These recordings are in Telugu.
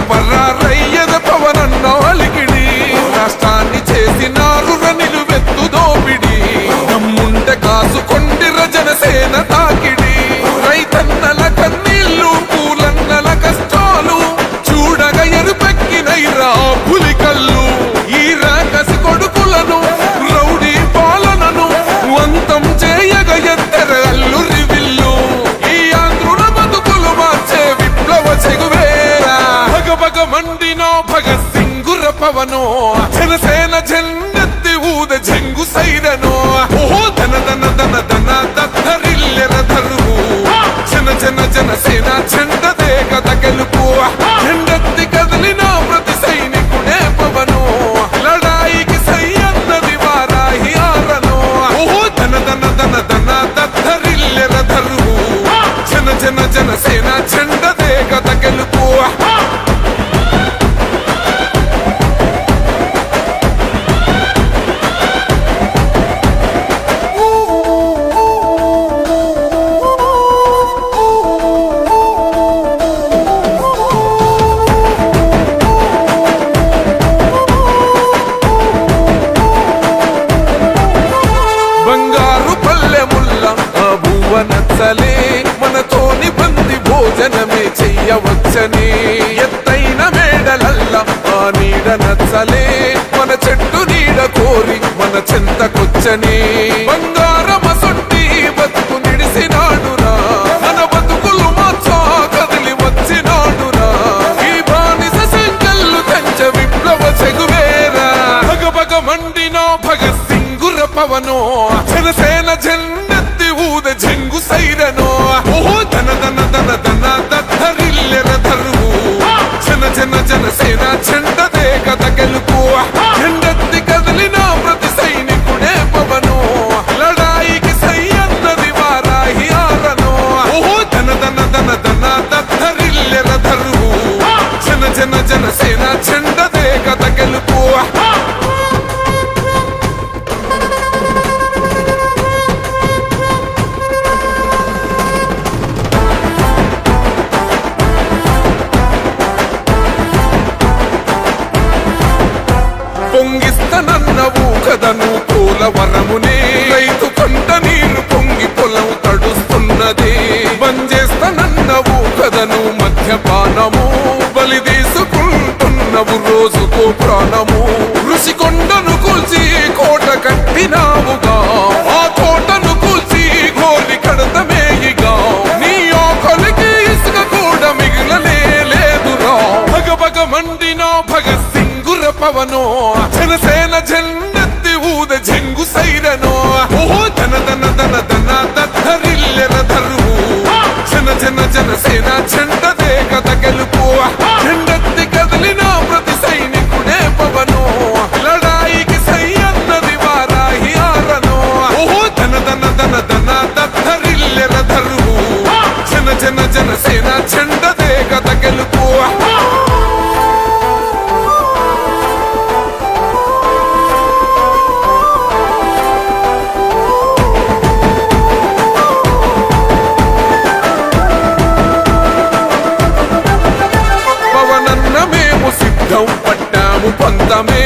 సూపర్రా రయ్యద పవనన్న అలికిడి. రాష్ట్రాన్ని చేసినారు నిలువెత్తు దోపిడి. నమ్ముండ కాసుకొండిర జనసేన పవనో జనసేన జెండెత్తి ఊద జంగు సైరనో ఓహో ధన ధన ధన ధన దద్దరిల్లెర ధరువు జన జన జనసేన జెండదే కథ గెలుపు జెండెత్తి కదిలిన ప్రతి సైనికుడే పవనో లడాయికి సై అన్నది వారాహి ఆరనో ఓహో ధన ధన ధన ధన దద్దరిల్లెర ధరువు జన జన జనసేన నచ్చలే మనతోని పంది భోజనమే చెయ్యవచ్చని. ఎత్తైన మేడలల్ల ఆ నీడ నచ్చలే మన చెట్టు నీడ కోరి మన చెంతకొచ్చని. బంగారమ సొట్టి బతుకు నిడిసినాడురా మన బతుకులు మార్చా కదిలి వచ్చినాడురా. ఈ బానిస సంకల్లు కంచె విప్లవ చెగువేరా. భగ భగ మండినో భగ సింగుర పవనో నన్నవు కదను పోలవరమునే రైతు కొండ నీరు పొంగి పొలం తడుస్తున్నది. బంజేస్తనన్నవు కదను మద్యపానము బలి తీసుకుంటున్నవు రోజుకో ప్రాణము. ఋషి కొండను కూల్చి కోట కట్టినావుగా. ఆ కోటను కూల్చి గోలి కడతమేయిగా నీ ఆకలికి ఇసుక కూడా మిగిలనే లేదురా. భగ భగ మండినో భగత్ సింగుర పవనో. జనసేన జెండెత్తి ఊద జంగు సైరనో ఓహో ధన ధన ధన ధన దద్దరిల్లెర ధరువు జన జన జనసేన జెండదే కథ గెలుపు జెండెత్తి కదిలిన ప్రతి సైనికుడే పవనో లడాయికి సై అన్నది వారాహి ఆరనో ఓహో ధన ధన ధన ధన దద్దరిల్లెర ధరువు జన జన జనసేన జెండదే కథ గెలుపు పంతమే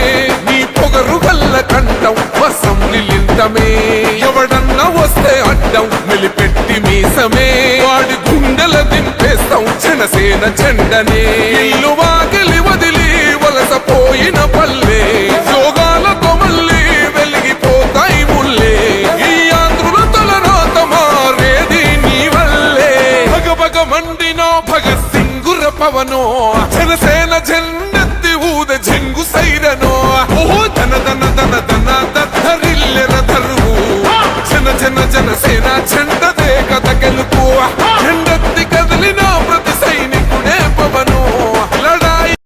నీ పొగరు గల్ల కంఠం వసం వసంలిలింతమే ఎవడన్నా వస్తే అడ్డం మెలిపెట్టి మీసమే. వాడి గుండెల దింపేస్తాం జనసేన చెండనే ఇల్లు వాకిలి వదిలి వలస పోయిన పల్లె. యోగాలతో మళ్ళీ వెలిగిపోతాయి ముల్లే. ఈ ఆంధ్రుల తలరాత మారేది నీ వల్లే. భగ భగ మండినో భగత్ సింగుర పవనో జనసేన జన్ జంగు సైరనో. ఓహో ధన ధన ధన